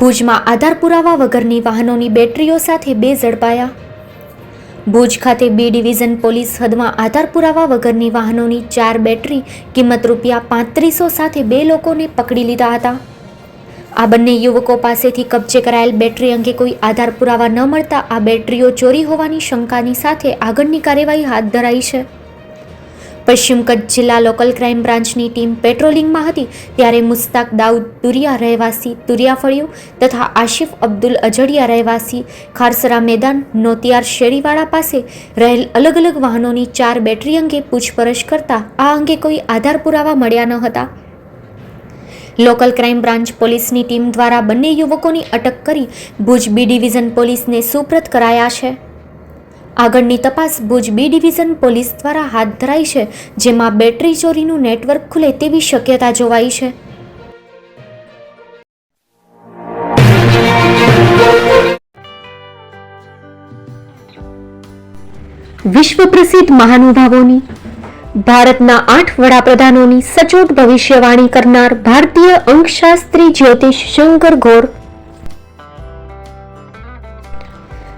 ભુજમાં આધાર પુરાવા વગરની વાહનોની બેટરીઓ સાથે બે ઝડપાયા. ભુજ ખાતે બી ડિવિઝન પોલીસ હદમાં આધાર પુરાવા વગરની વાહનોની ચાર બેટરી કિંમત રૂપિયા પાંત્રીસો સાથે બે લોકોને પકડી લીધા હતા. આ બંને યુવકો પાસેથી કબજે કરાયેલ બેટરી અંગે કોઈ આધાર પુરાવા ન મળતા આ બેટરીઓ ચોરી હોવાની શંકાની સાથે આગળની કાર્યવાહી હાથ ધરાઈ છે. પશ્ચિમ કચ્છ જિલ્લા લોકલ ક્રાઇમ બ્રાન્ચની ટીમ પેટ્રોલિંગમાં હતી ત્યારે મુસ્તાક દાઉદ તુરિયા રહેવાસી તુરિયા ફળિયું તથા આશિફ અબ્દુલ અજડિયા રહેવાસી ખારસરા મેદાન નોતિયાર શેરીવાળા પાસે રહેલ અલગ અલગ વાહનોની ચાર બેટરી અંગે પૂછપરછ કરતા આ અંગે કોઈ આધાર પુરાવા મળ્યા ન હતા. લોકલ ક્રાઇમ બ્રાન્ચ પોલીસની ટીમ દ્વારા બંને યુવકોની અટક કરી ભુજ બી ડિવિઝન પોલીસને સુપ્રત કરાયા છે. આગળની તપાસ ભુજ બી ડિવિઝન પોલીસ દ્વારા હાથ ધરાઈ છે, જેમાં બેટરી ચોરીનું નેટવર્ક ખુલે તેવી શક્યતા જોવાઈ છે. વિશ્વ પ્રસિદ્ધ મહાનુભાવોની, ભારતના આઠ વડાપ્રધાનોની સચોટ ભવિષ્યવાણી કરનાર ભારતીય અંકશાસ્ત્રી જ્યોતિષ શંકર ઘોર